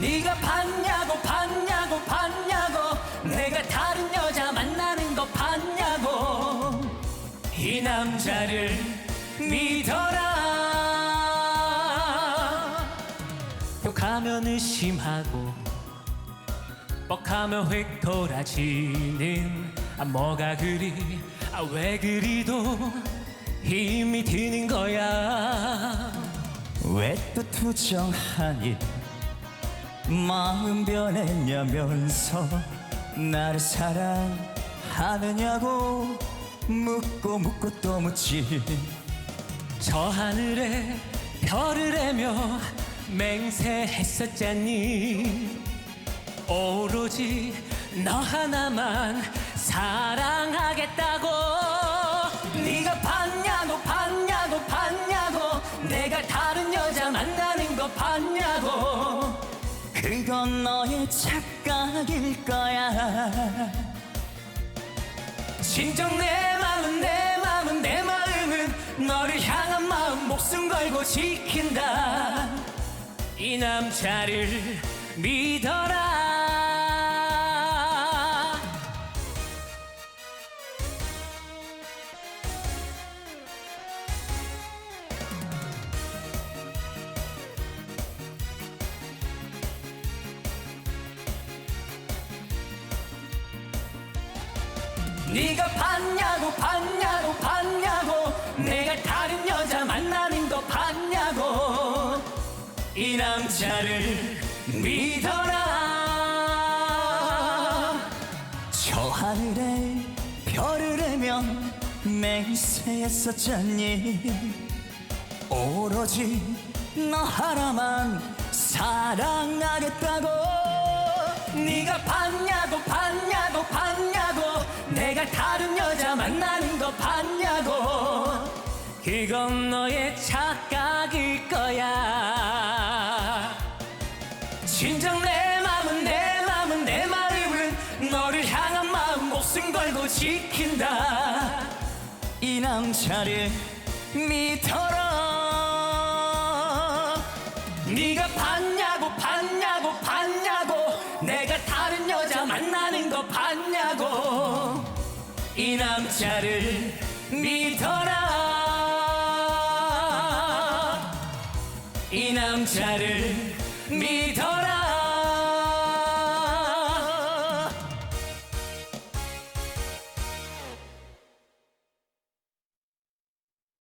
네가 봤냐고 봤냐고 봤냐고 내가 다른 여자 만나는 거 봤냐고 이 남자를 믿어라. 욕하면 의심하고 뻑하면 획 돌아지는. 아 뭐가 그리? 아 왜 그리도 힘이 드는 거야. 왜 또 투정하니 마음 변했냐면서 나를 사랑하느냐고 묻고 묻고 또 묻지. 저 하늘에 별을 애며 맹세했었잖니. 오로지 너 하나만 사랑하겠다고. 네가 봤냐고 봤냐고 봤냐고. 내가 다른 여자 만나는 거 봤냐고 그건 너의 착각일 거야. 진정 내 마음은 내 마음은 내 마음은 너를 향한 마음 목숨 걸고 지킨다. 이 남자를 믿어라 네가 봤냐고 봤냐고 봤냐고. 내가 다른 여자 만나는 거 봤냐고. 이 남자를 믿어라. 저 하늘에 별을 애며 맹세했었잖니. 오로지 너 하나만 사랑하겠다고. 네가 봤냐고 봤냐고 봤냐고 내가 다른 여자 만나는 거 봤냐고. 그건 너의 착각일 거야. 진정 내 마음은 내 마음은 내 마음은 너를 향한 마음 목숨 걸고 지킨다. 이 남자를 믿어라 이 남자를 믿어라. 이 남자를 믿어라.